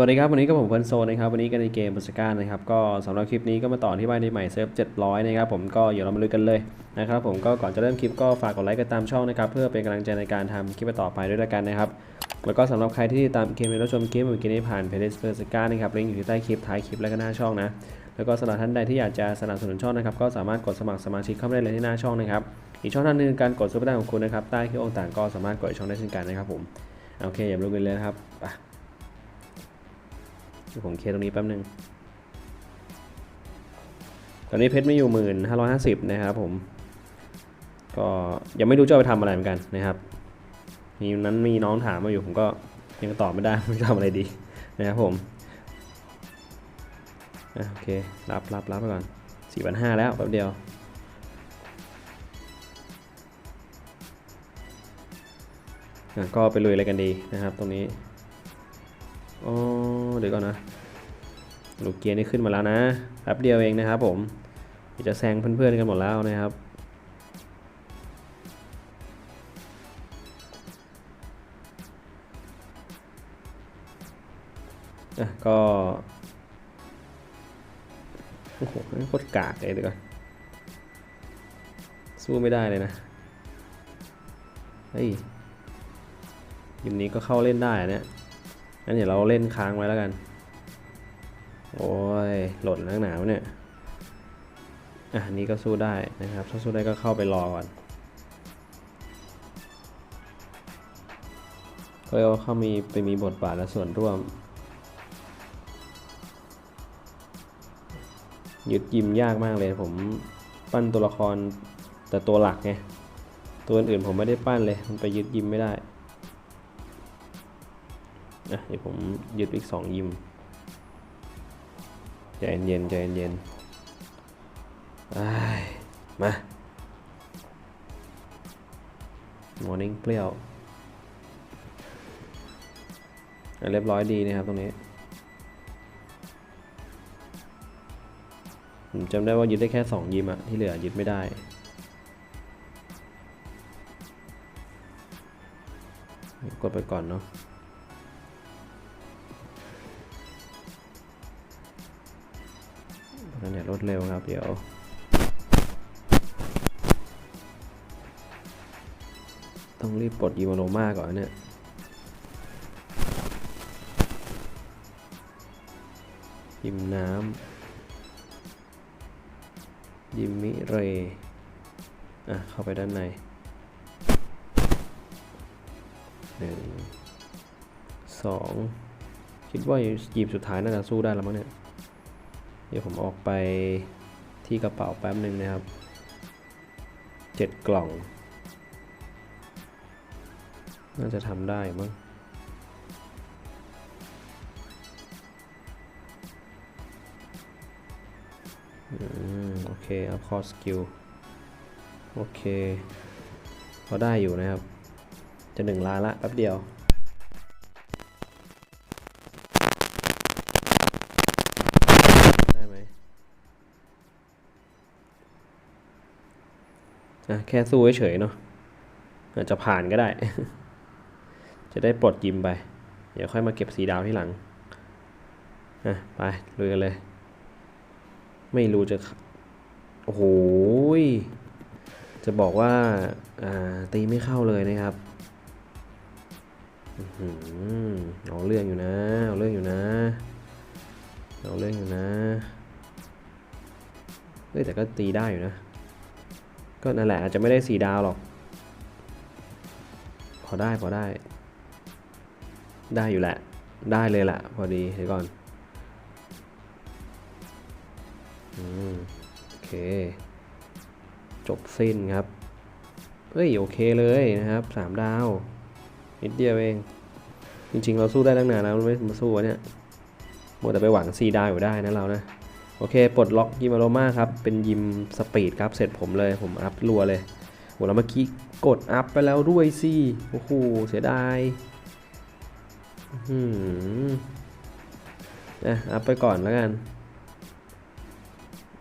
วัสดีครับวันนี้ก็ผมเพิร์นโซนนะครับวันนี้กันในเกมบัสก้านะครับก็สำหรับคลิปนี้ก็มาต่อที่บ้านในใหม่เซิร์ฟ700นะครับผมก็เดี๋ยวเรามาลุยกันเลยนะครับผมก็ก่อนจะเริ่มคลิปก็ฝากกดไลค์กันตามช่องนะครับเพื่อเป็นกำลังใจในการทำคลิปต่อไปด้วยละกันนะครับแล้วก็สำหรับใครที่ตามเกมและชมคลิปเมื่อกี้นี้ผ่านเพจเพิร์นก้านะครับลิงก์อยู่ที่ใต้คลิปท้ายคลิปและก็หน้าช่องนะแล้วก็สำหรับท่านใดที่อยากจะสนับสนุนช่องนะครับก็สามารถกดสมัครสมาชิกเข้ามาได้เลยที่หน้าช่องนะครับอีกช่องทางนึงการกดซุปเปอร์ไดของคุณนะครับใต้คลิปต่างๆก็สามารถกดช่องได้เช่นกันนะครับผมโอเคอย่าลุกกันเลยครับไป ผมเคลียร์ตรงนี้แป๊บนึง ตอนนี้เพชรไม่อยู่หมื่นห้าร้อยห้าสิบนะครับผม ก็ยังไม่รู้จะไปทำอะไรเหมือนกันนะครับมีนั้นมีน้องถามมาอยู่ผมก็ยังตอบไม่ได้ไม่รู้จะทำอะไรดีนะครับผมโอเครับรับรับไปก่อนสี่พันห้าแล้วแป๊บเดียวก็ไปลุยอะไรกันดีนะครับตรงนี้ อ๋อเดี๋ยวก่อนนะลูกเกียร์นี่ขึ้นมาแล้วนะแป๊บเดียวเองนะครับผมจะแซงเพื่อนๆกันหมดแล้วนะครับอะก็โอ้โหโคตรกากเลยเดี๋ยวก่อนสู้ไม่ได้เลยนะเฮ้ยยิมนี้ก็เข้าเล่นได้อะเนี่ย งั้นเดี๋ยวเราเล่นค้างไว้แล้วกัน โอ้ยหล่นนักหนาวเนี่ย อะนี้ก็สู้ได้นะครับ ถ้าสู้ได้ก็เข้าไปรอก่อน ก็เรียกว่าเขามีไปมีบทบาทและส่วนร่วม ยึดยิมยากมากเลยผมปั้นตัวละครแต่ตัวหลักไง ตัวอื่นผมไม่ได้ปั้นเลย มันไปยึดยิมไม่ได้ อะเดี๋ยวผมยึดอีกสองยิมใจเย็นใจเย็นๆอ้ามา morning เปรี้ยวเรียบร้อยดีนะครับตรงนี้ ผมจำได้ว่ายึดได้แค่สองยิมอะที่เหลือยึดไม่ได้กดไปก่อนเนาะ นั่นเนี่ยรถเร็วครับ เดี๋ยวต้องรีบปลดยีโมโนมาก่อนเนี่ยยิมน้ำยิมมิเร อะ เข้าไปด้านในหนึ่งสองคิดว่ายิมสุดท้ายน่าจะสู้ได้แล้วมั้งเนี่ย เดี๋ยวผมออกไปที่กระเป๋าแป๊บหนึ่งนะครับเจ็ดกล่อง น่าจะทำได้มั้งอืมโอเคอัพคอสกิล โอเคพอได้อยู่นะครับ จะหนึ่งล้านละแป๊บเดียว อะแค่สู้เฉยๆเนาะอาจจะผ่านก็ได้ จะได้ปลดยิมไป เดี๋ยวค่อยมาเก็บสีดาวที่หลังอะไปลุยกันเลย ไม่รู้จะ โอ้โหจะบอกว่าอ่าตีไม่เข้าเลยนะครับอื้อเอาเรื่องอยู่นะ เอาเรื่องอยู่นะ เอาเรื่องอยู่นะเฮ้แต่ก็ตีได้อยู่นะ ก็นั่นแหละอาจจะไม่ได้สีดาวหรอก พอได้พอได้ ได้อยู่แหละ ได้เลยแหละพอดีเดี๋ยวก่อนอืมโอเค จบสิ้นครับ เฮ้ยโอเคเลยนะครับสามดาว นิดเดียวเอง จริงๆ เราสู้ได้ตั้งนานแล้วไม่มาสู้เนี่ยหมัวแต่ไปหวังซีดาวอยู่ได้นะเรานะ โอเค ปลดล็อกยิมอโรมาครับ เป็นยิมสปีดครับ เสร็จผมเลย ผมอัพรัวเลยโหแล้วเมื่อกี้กดอัพไปแล้วด้วยสิ โอ้โห เสียดายอืมอะอัพไปก่อนแล้วกัน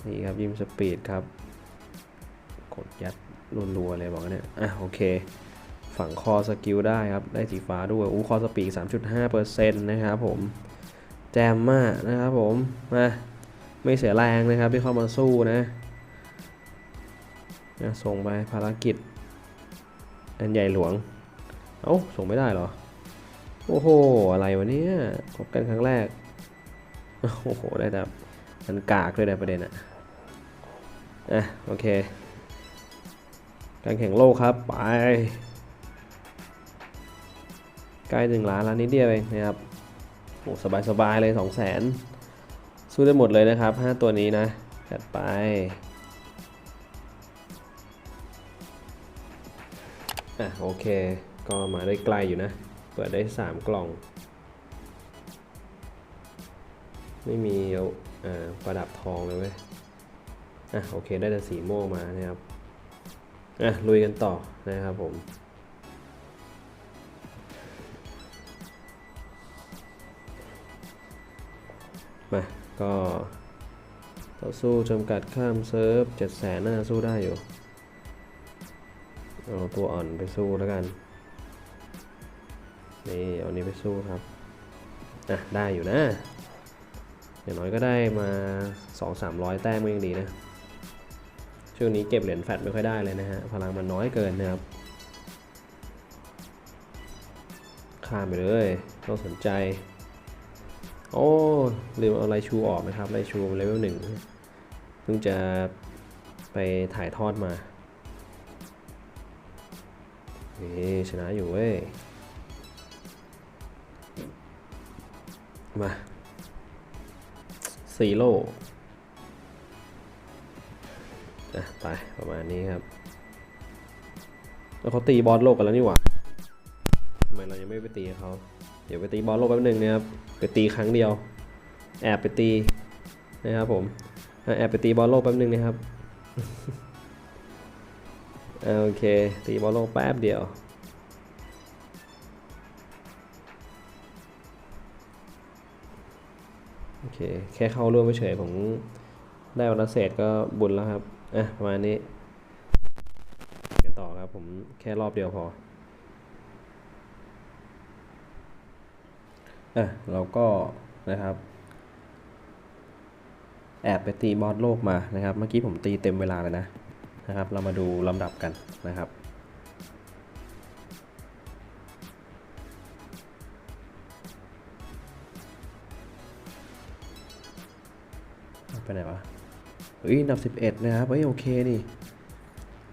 นี่ครับยิมสปีดครับ กดยัดรัวๆเลยบอกเนี่ย อะ โอเค ฝั่งคอสกิลได้ครับ ได้สีฟ้าด้วย อู้คอสปีด3.5%นะครับผม แจมมากนะครับผม มา ไม่เสียแรงนะครับที่เข้ามาสู้นะนะส่งไปภารกิจ อันใหญ่หลวง เอ้า ส่งไม่ได้เหรอ โอ้โห อะไรวะเนี่ยพบกันครั้งแรก โอ้โห ได้แต่มันกากเลยนะประเด็นอะอะ โอเค การแข่งโลกครับ ไป ใกล้หนึ่งล้านล้านนิดเดียวเองนะครับโอ้สบายๆเลยสองแสน สู้ได้หมดเลยนะครับ 5 ตัวนี้นะจัดไป อะโอเค ก็มาได้ไกลอยู่นะ เปิดได้ 3 กล่อง ไม่มีอ่าประดับทองเลยเว้ย อะโอเคได้แต่สีม่วงมานะครับ อะลุยกันต่อนะครับผมมา ก็ต่อสู้จำกัดข้ามเซิร์ฟเจ็ดแสนน่าสู้ได้อยู่ เอาตัวอ่อนไปสู้แล้วกัน นี่เอานี้ไปสู้ครับ อะ ได้อยู่นะอย่างน้อยก็ได้มา 2-300 แต้มก็ยังดีนะ ช่วงนี้เก็บเหรียญแฟตไม่ค่อยได้เลยนะฮะ พลังมันน้อยเกินนะครับ ข้ามไปเลย ต้องสนใจ โอ้ลืมเอาไรชูออกนะครับไรชูเลเวลหนึ่งเพิ่งจะไปถ่ายทอดมานี่ชนะอยู่เว้ย มาซีโร่ะไปประมาณนี้ครับ แล้วเขาตีบอสโลกกันแล้วนี่หว่าทำไมเรายังไม่ไปตีเขา เดี๋ยวไปตีบอลโลกแป๊บหนึงนะครับไปตีครั้งเดียว แอบไปตีนะครับผมแอบไปตีบอลโลกแป๊บหนึงนะครับโอเค ตีบอลโลกแป๊บเดียวโอเคแค่เข้าร่วมเฉยๆผมได้วันละเศษก็บุญแล้วครับอะประมาณนี้กันต่อครับผมแค่รอบเดียวพอ อะเราก็นะครับ แอบไปตีบอสโลกมานะครับ เมื่อกี้ผมตีเต็มเวลาเลยนะนะครับ เรามาดูลำดับกันนะครับไปไหนวะเฮ้ยอันดับ 11 นะครับเฮ้ยโอเคนี่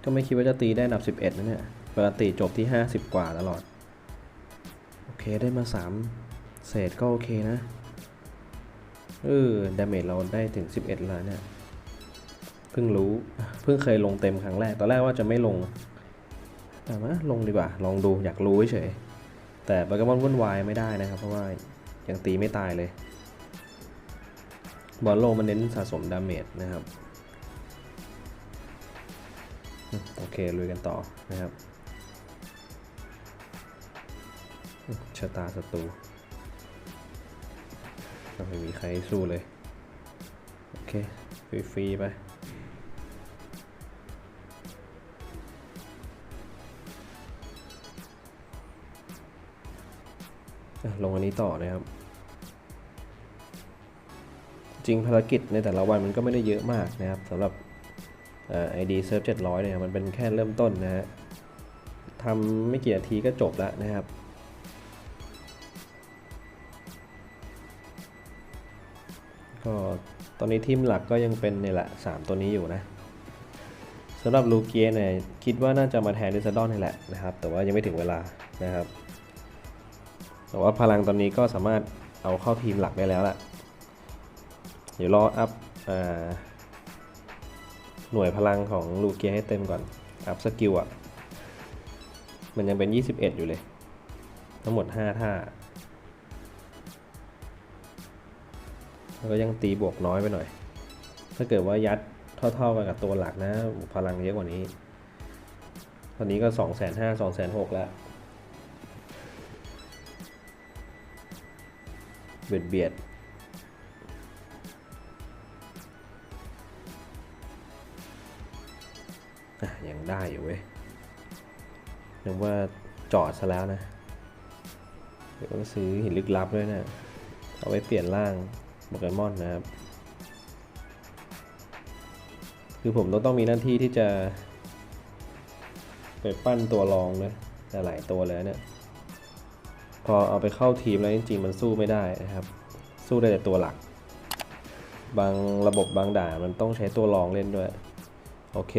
ก็ไม่คิดว่าจะตีได้อันดับ 11นะเนี่ยปกติจบที่ 50 กว่าตลอด โอเคได้มา 3 เศษก็โอเคนะเออดาเมจเราได้ถึง 11แล้วเนี่ยเพิ่งรู้ เพิ่งเคยลงเต็มครั้งแรก ตอนแรกว่าจะไม่ลงแต่ว่าลงดีกว่า ลองดูอยากรู้เฉย แต่โปเกมอนวุ่นวายไม่ได้นะครับ เพราะว่ายังตีไม่ตายเลย บอลโลมันเน้นสะสมดาเมจนะครับ โอเคลุยกันต่อนะครับชะตาศัตรู ไม่มีใครสู้เลย โอเค ฟรีๆไปลงอันนี้ต่อนะครับ จริงภารกิจในแต่ละวันมันก็ไม่ได้เยอะมากนะครับสำหรับไอดีเซิร์ฟ700เนี่ยมันเป็นแค่เริ่มต้นนะฮะทำไม่กี่นาทีก็จบแล้วนะครับ ก็ตอนนี้ทีมหลักก็ยังเป็นนี่แหละ 3 ตัวนี้อยู่นะสำหรับลูเกียเนี่ยคิดว่าน่าจะมาแทนดิซาดอนนี่แหละนะครับ แต่ว่ายังไม่ถึงเวลานะครับ แต่ว่าพลังตอนนี้ก็สามารถเอาเข้าทีมหลักได้แล้วล่ะเดี๋ยวรออัพหน่วยพลังของลูเกียให้เต็มก่อน อัพสกิลอะ มันยังเป็น 21 อยู่เลย ทั้งหมด 5 ท่า แล้วก็ยังตีบวกน้อยไปหน่อย ถ้าเกิดว่ายัดเท่าๆกันกับตัวหลักนะ พลังเยอะกว่านี้ ตอนนี้ก็ 2 5 0 0 0 2 6 0 0แล้ว เบียดเบียดยังได้อยู่เว้ยนึกว่าจอดซะแล้วนะ เดี๋ยวต้องซื้อหินลึกลับด้วยนะ เอาไว้เปลี่ยนร่าง โปเกมอนนะครับ คือผมต้องต้องมีหน้าที่ที่จะไปปั้นตัวรองเลยหลายตัวเลยเนี่ย พอเอาไปเข้าทีมแล้วจริงๆ มันสู้ไม่ได้นะครับ สู้ได้แต่ตัวหลัก บางระบบบางด่านมันต้องใช้ตัวรองเล่นด้วย โอเค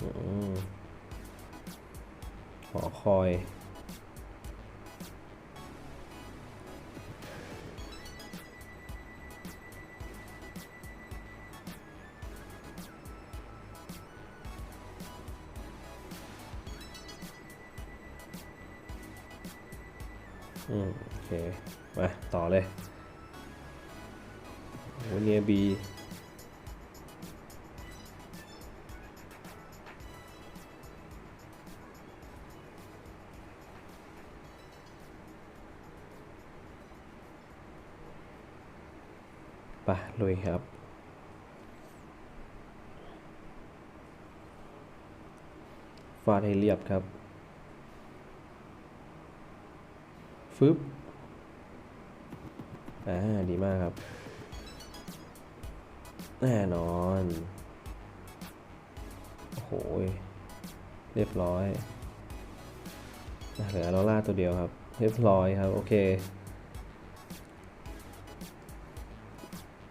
อืมหอคอย อืมโอเค มา ต่อเลยวันนี้บีไปลุยครับฟาดให้เรียบครับ ฟึบอ่าดีมากครับ แน่นอน โอ้โห เรียบร้อยเหลือลอล่าตัวเดียวครับ เรียบร้อยครับ โอเค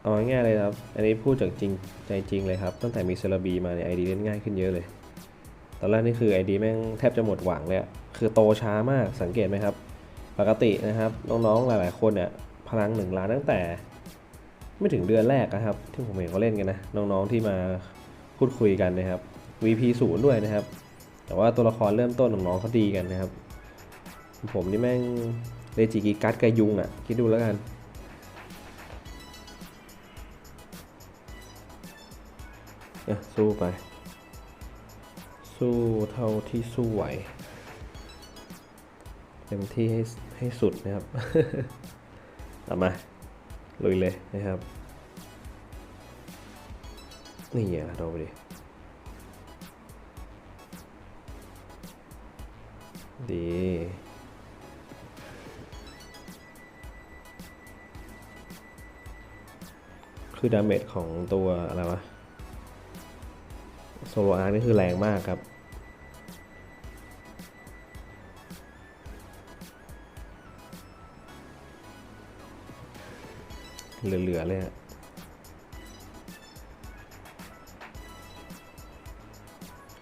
เอาง่ายเลยครับ อันนี้พูดจากจริงใจจริงเลยครับ ตั้งแต่มีเซราบีมาเนี่ยไอดีเล่นง่ายขึ้นเยอะเลย ตอนแรกนี่คือไอดีแม่งแทบจะหมดหวังเลยอะคือโตช้ามากสังเกตไหมครับ ปกตินะครับน้องๆหลายๆคนเนี่ยพลังหนึ่งล้านตั้งแต่ ไม่ถึงเดือนแรกนะครับ ที่ผมเห็นเขาเล่นกันนะน้องๆที่มาพูดคุยกันนะครับ VP ศูนย์ด้วยนะครับ แต่ว่าตัวละครเริ่มต้นของน้องเขาดีกันนะครับ ผมนี่แม่งเลจิกิกัดกบยุงอะ่ะคิดดูแล้วกันเนี่ยสู้ไป สู้เท่าที่สู้ไหวเต็มที่ให้ ให้สุดนะครับเอามาลุยเลยนะครับ นี่ไงเราไปดิดีคือดาเมจของตัวอะไรวะโซโลอาร์นี่คือแรงมากครับ เหลือ ๆ เลย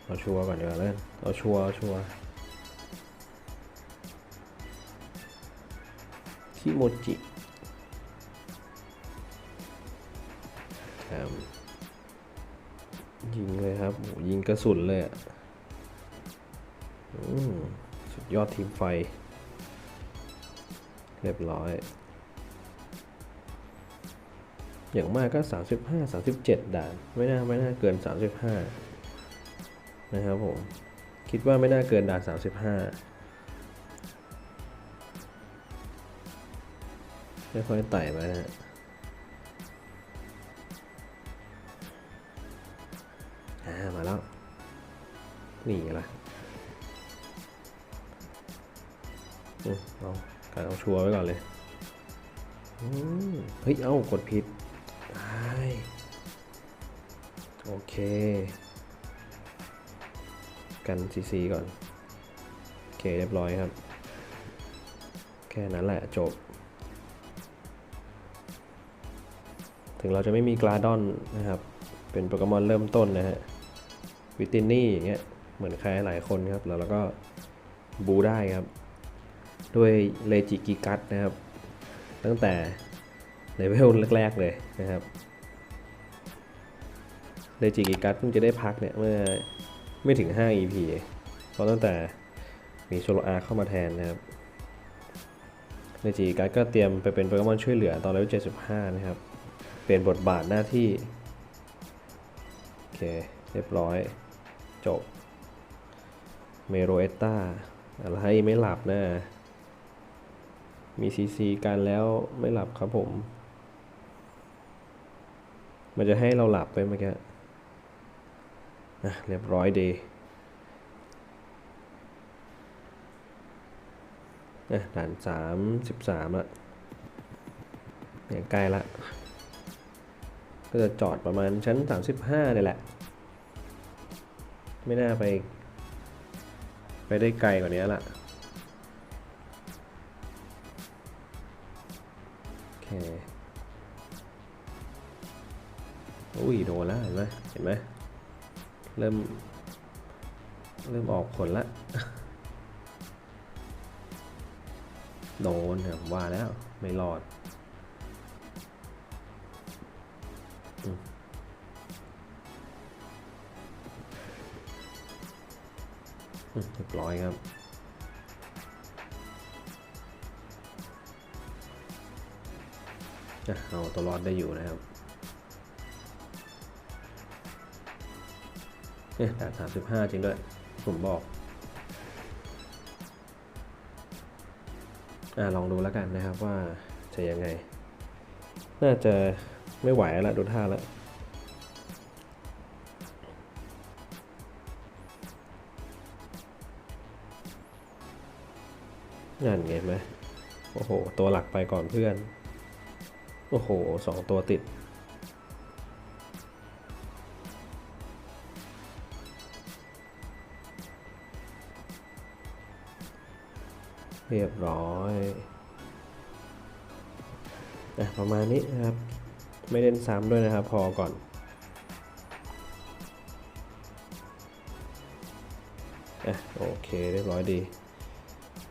เอาชัวร์ก่อนเดีกว่าเล่นเอาชัวร์เอาชัวร์คิโมจิครับยิงเลยครับยิงกระสุนเลยอะสุดยอดทีมไฟ เรียบร้อย อย่างมากก็ 35 37 ด่าน ไม่น่าไม่น่าเกิน 35 นะครับผม คิดว่าไม่น่าเกินด่าน 35 ค่อยๆไต่ไปนะฮะมาแล้ว นี่ละอืมเอาการเอาชัวร์ไว้ก่อนเลยเฮ้ย เอ้ากดผิด โอเค กันซีซีก่อน โอเค เรียบร้อยครับ แค่นั้นแหละจบ ถึงเราจะไม่มีกลาดอนนะครับ เป็นโปเกมอนเริ่มต้นนะฮะ วิตินนี่อย่างเงี้ย เหมือนใครหลายคนครับ แล้วเราก็บูได้ครับ ด้วยเลจิกิกัสนะครับ ตั้งแต่ เลเวลแรก ๆ เลยนะครับเลจิกิกัสเพิ่งจะได้พักเนี่ยเมื่อไม่ถึง 5 EP เพราะตั้งแต่มีโซโลอาเข้ามาแทนนะครับเลจิกิกัสก็เตรียมไปเป็นโปเกมอนช่วยเหลือตอนเลเวล75 นะครับ เปลี่ยนบทบาทหน้าที่ โอเค เรียบร้อย จบ เมโรเอตตาอะไรไม่หลับนะ มีซีซีกันแล้วไม่หลับครับผม มันจะให้เราหลับไปเมื่อกี้อะเรียบร้อยดีนะด่านสามสิบสามละเนี่ยใกล้ละ ก็จะจอดประมาณชั้นสามสิบห้าเนี่ยแหละ ไม่น่าไป ไปได้ไกลกว่านี้ละโอเค อุ้ยโดนแล้วเห็นไหมเห็นไหมเริ่ม เริ่มออกผลละโดนเนี่ยว่าแล้วไม่รอดเรียบร้อยครับเอาตัวรอดได้อยู่นะครับ เนี่ยด่านสามสิบห้าจริงด้วย ผมบอกอ่าลองดูแล้วกันนะครับว่าจะยังไง น่าจะไม่ไหวแล้วดูท่าแล้วนั่นไงไหมโอ้โห ตัวหลักไปก่อนเพื่อน โอ้โหสองตัวติด เรียบร้อยอะประมาณนี้นะครับ ไม่เล่นซ้ำด้วยนะครับ พอก่อน อะโอเคเรียบร้อยดี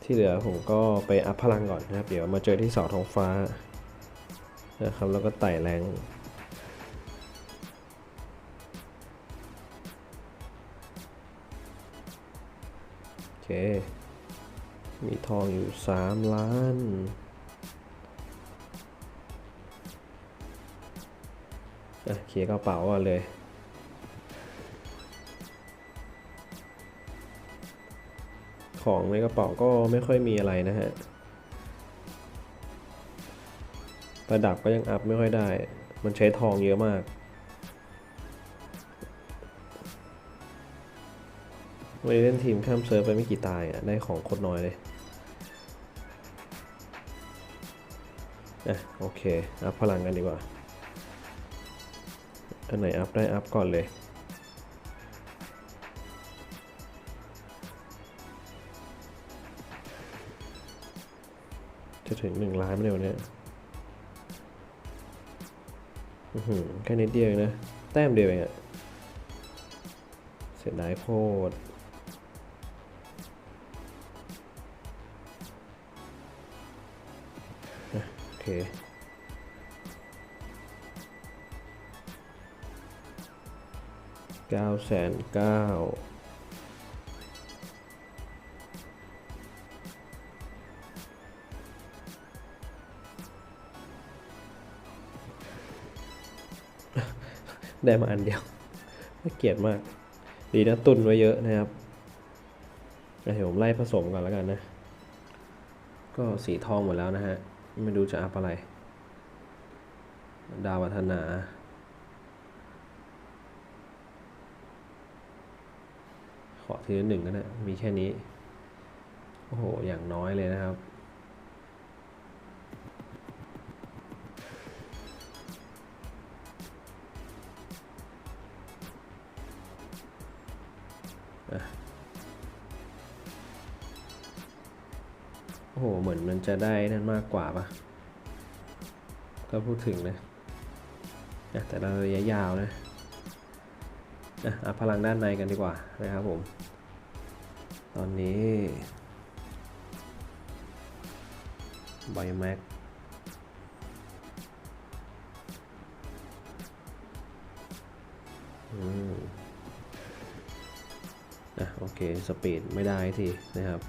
ที่เหลือผมก็ไปอัพพลังก่อนนะครับ เดี๋ยวมาเจอที่เสาท้องฟ้านะครับแล้วก็ไต่แรงโอเค มีทองอยู่ 3 ล้าน อะเคลียกระเป๋าก่อนเลย ของในกระเป๋าก็ไม่ค่อยมีอะไรนะฮะ ประดับก็ยังอัพไม่ค่อยได้ มันใช้ทองเยอะมาก วันนี้เล่นทีมข้ามเซิร์ฟไปไม่กี่ตายอะ ได้ของโคตรน้อยเลยอะโอเค อัพพลังกันดีกว่าอันไหนอัพได้อัพก่อนเลยจะถึงหนึ่งล้านไม่เร็วเนี่ยอือหือแค่นิดเดียวนะ แต้มเดียวเองอะเสียดายโคตร เคเก้าแสนเก้าได้มาอันเดียวไม่เกลียดมาก ดีนะตุนไว้เยอะนะครับเดี๋ยวผมไล่ผสมก่อนแล้วกันนะ ก็สีทองหมดแล้วนะฮะ ไม่รู้จะอัพอะไร ดาวัฒนาขอทีละหนึ่งก็ได้มีแค่นี้ โอ้โห อย่างน้อยเลยนะครับ โอ้โหเหมือนมันจะได้นั่นมากกว่าปะถ้าพูดถึงนะอะแต่เราระยะยาวนะอะพลังด้านในกันดีกว่านะครับผม ตอนนี้ไบแม็กอืมอะโอเค สปีดไม่ได้ทีนะครับ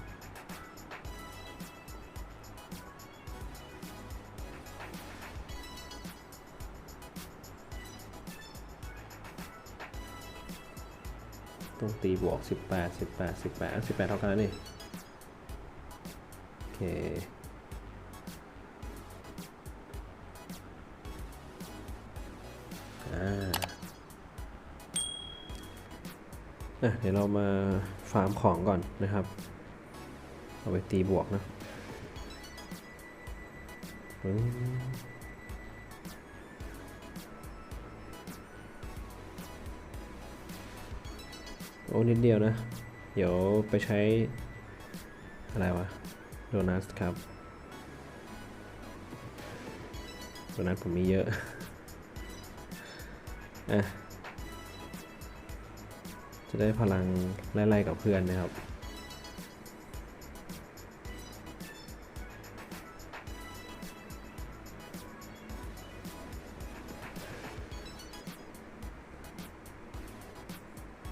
ตีบวก 18 18 18 18 เท่ากันนี่ โอเค อ่าเดี๋ยวเรามาฟาร์มของก่อนนะครับ เอาไปตีบวกนะ โอ้นิดเดียวนะ เดี๋ยวไปใช้ อะไรวะ โดนัทครับ โดนัทผมมีเยอะอะจะได้พลังไล่ๆกับเพื่อนนะครับ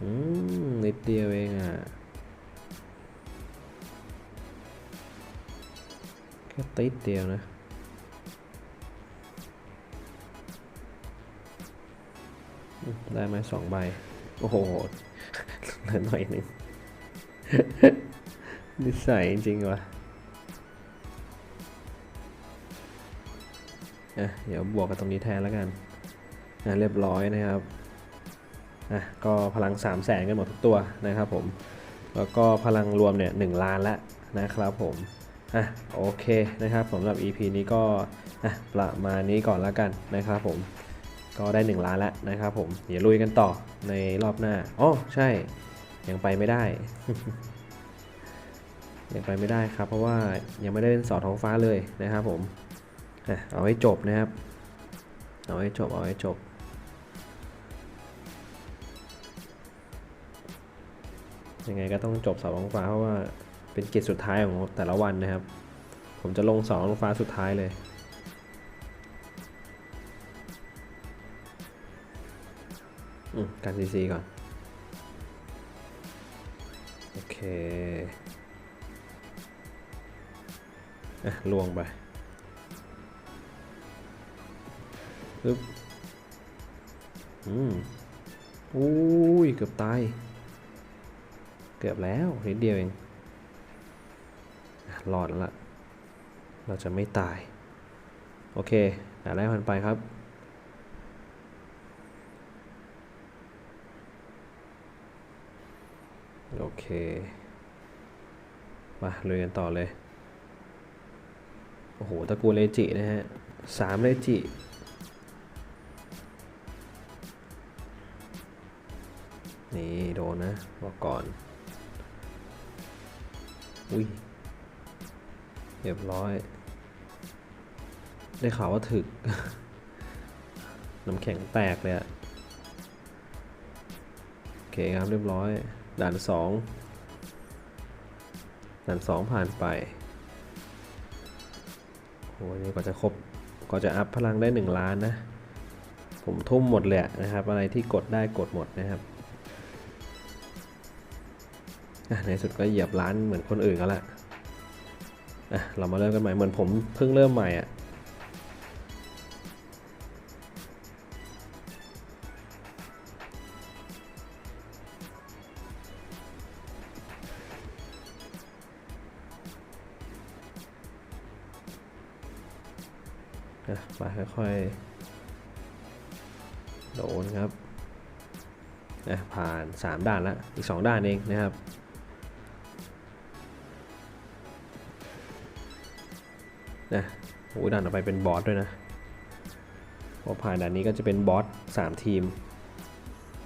อืม นิดเดียวเองอะ แค่ติดเดียวนะได้ไหมสองใบ โอ้โหเหลือหน่อยนึงนิสัยจริงวะอะเดี๋ยวบวกกันตรงนี้แทนแล้วกันอะเรียบร้อยนะครับ อะก็พลัง 3 0 0แสนกันหมดทุกตัวนะครับผม แล้วก็พลังรวมเนี่ยหล้านล้วนะครับผมอะโอเคนะครับสำหรับ EP นี้ก็อะประมาณนี้ก่อนแล้วกันนะครับผมก็ได้ 1 ล้านแล้วนะครับผมเดี๋ยวลุยกันต่อในรอบหน้าอ๋อใช่ยังไปไม่ได้ ยังไปไม่ได้ครับ เพราะว่ายังไม่ได้เล่นสอดท้องฟ้าเลยนะครับผมอะเอาให้จบนะครับ เอาให้จบเอาให้จบ ยังไงก็ต้องจบเสาท้องฟ้าเพราะว่าเป็นกิจสุดท้ายของแต่ละวันนะครับ ผมจะลงเสาท้องฟ้าสุดท้ายเลยอืมการซีซีก่อน โอเคอะลวงไปปึ๊บอืมอุ้ย เกือบตาย เกือบแล้วนิดเดียวเองรอดแล้วล่ะเราจะไม่ตาย โอเคด่านแรกผ่านไปครับ โอเค มาลุยกันต่อเลย โอ้โหตระกูลเลจินะฮะสามเลจินี่โดนนะบอกก่อน อุ้ยเรียบร้อย ได้ข่าวว่าถึก น้ำแข็งแตกเลยอะโอเคครับเรียบร้อย ด่านสองด่านสองผ่านไปโอ้ยนี่กว่าจะครบกว่าจะอัพพลังได้ 1 ล้านนะ ผมทุ่มหมดเลยนะครับ อะไรที่กดได้กดหมดนะครับ ในสุดก็เหยียบล้านเหมือนคนอื่นก็ละอะเรามาเริ่มกันใหม่เหมือนผมเพิ่งเริ่มใหม่อะอะไปค่อยๆ โดนครับอะผ่าน 3ด่านแล้ว อีก 2ด่านเองนะครับ โอ้ด่านต่อไปเป็นบอสด้วยนะพอผ่านด่านนี้ก็จะเป็นบอส3ทีม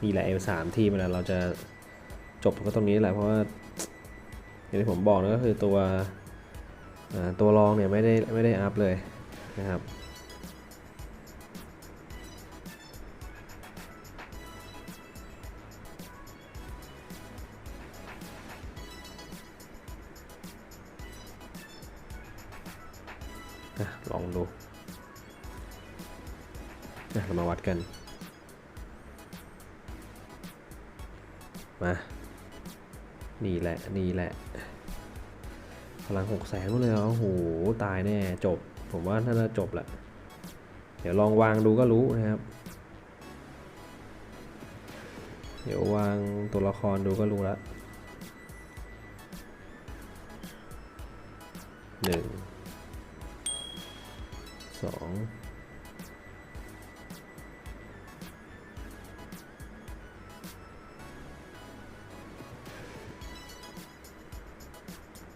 มีแหละเอลสามทีมนะเราจะจบก็ตรงนี้แหละเพราะว่าอย่างที่ผมบอกนะก็คือตัวตัวรองเนี่ยไม่ได้ไม่ได้อัพเลยนะครับ กัน มา นี่แหละ นี่แหละ พลังหกแสนเลยเหรอโอ้โห ตายแน่ จบ ผมว่าน่าจะจบแหละ เดี๋ยวลองวางดูก็รู้นะครับ เดี๋ยววางตัวละครดูก็รู้ละหนึ่งสอง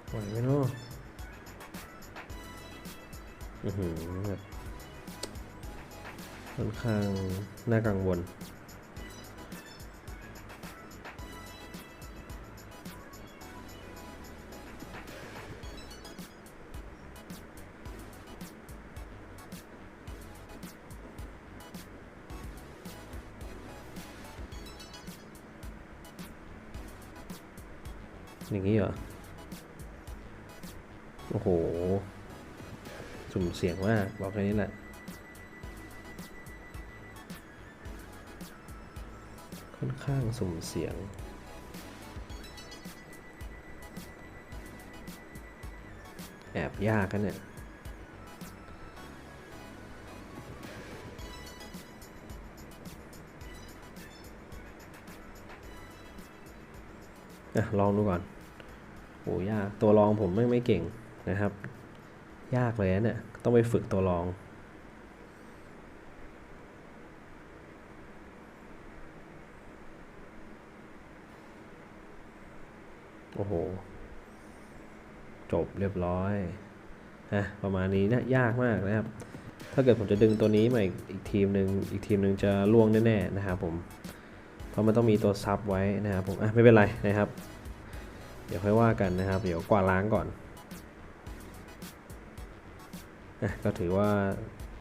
ไหวไหมเนาะอือหือแบบค่อนข้างน่ากังวลอย่างนี้เหรอ โอ้โห สุ่มเสียงมากบอกแค่นี้แหละ ค่อนข้างสุ่มเสียงแอบยากกันเนี่ยลองดูก่อนโหยาก ตัวรองผมไม่ไม่เก่ง นะครับ ยากเลยนะเนี่ยต้องไปฝึกตัวรองโอ้โห จบเรียบร้อยนะประมาณนี้นะยากมากนะครับ ถ้าเกิดผมจะดึงตัวนี้มาอีกอีกทีมหนึ่งอีกทีมหนึ่งจะล่วงแน่ๆนะครับผม เพราะมันต้องมีตัวซับไว้นะครับผมอะไม่เป็นไรนะครับ เดี๋ยวค่อยว่ากันนะครับ เดี๋ยวกวาดล้างก่อน ก็ถือว่า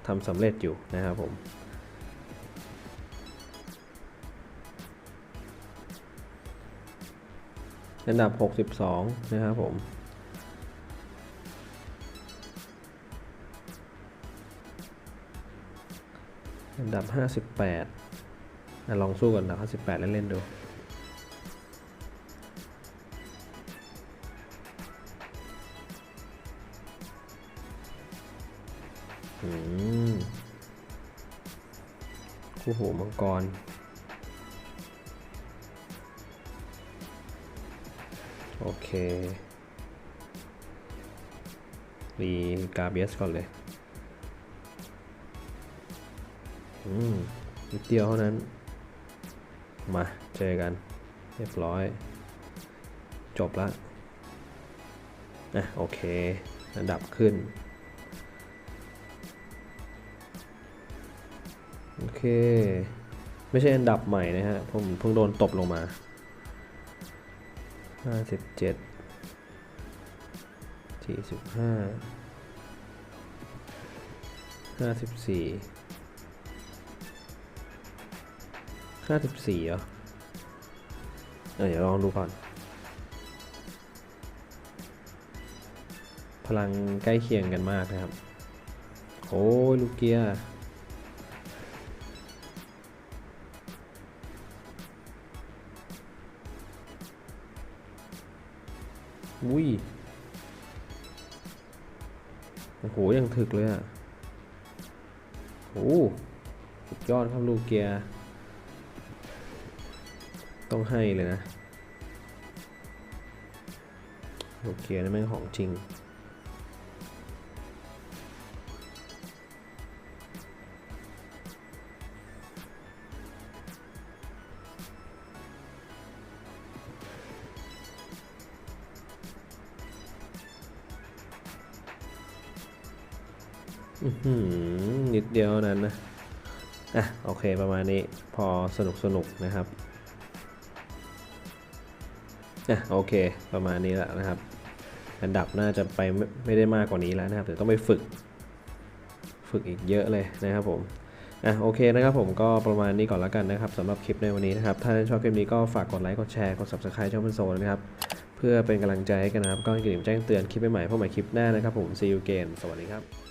ทำสำเร็จอยู่นะครับผมอันดับ 62 นะครับผม อันดับ 58อลองสู้กับอันดับ58 เล่นๆดู คู่หูมังกร โอเครีกาเบียสก่อนเลย อืมนิดเดียวเท่านั้น มา เจอกัน เรียบร้อย จบละอะ โอเคอันดับขึ้น เค ไม่ใช่อันดับใหม่นะฮะ ผมเพิ่งโดนตบลงมาห้าสิบเจ็ดสี่สิบห้าห้าสิบสี่ห้าสิบสี่เหรอเออเดี๋ยวลองดูก่อน พลังใกล้เคียงกันมากนะครับ โอ้ยลูกเกียร์ อุ้ย โอ้โห ยังถึกเลยอะ โอ้สุดยอดครับลูกเกียร์ ต้องให้เลยนะ ลูกเกียร์นี่แม่งของจริง นิดเดียวนั้นนะ อะ โอเคประมาณนี้พอสนุกสนุกนะครับ อะ โอเค ประมาณนี้แล้วนะครับ อันดับน่าจะไปไม่ไมได้มากกว่านี้แล้วนะครับเดี๋ยวต้องไปฝึก ฝึกอีกเยอะเลยนะครับผมอะโอเคนะครับผมก็ประมาณนี้ก่อนแล้วกันนะครับสำหรับคลิปในวันนี้นะครับ ถ้าชอบคลิปนี้ก็ฝากกดไลค์กดแชร์กด subscribe ช่องเป็นโซนนะครับ เพื่อเป็นกำลังใจให้กันนะครับ ก็อย่าลืมแจ้งเตือนคลิปใหม่ๆพบใหม่คลิปหน้านะครับผม see you again สวัสดีครับ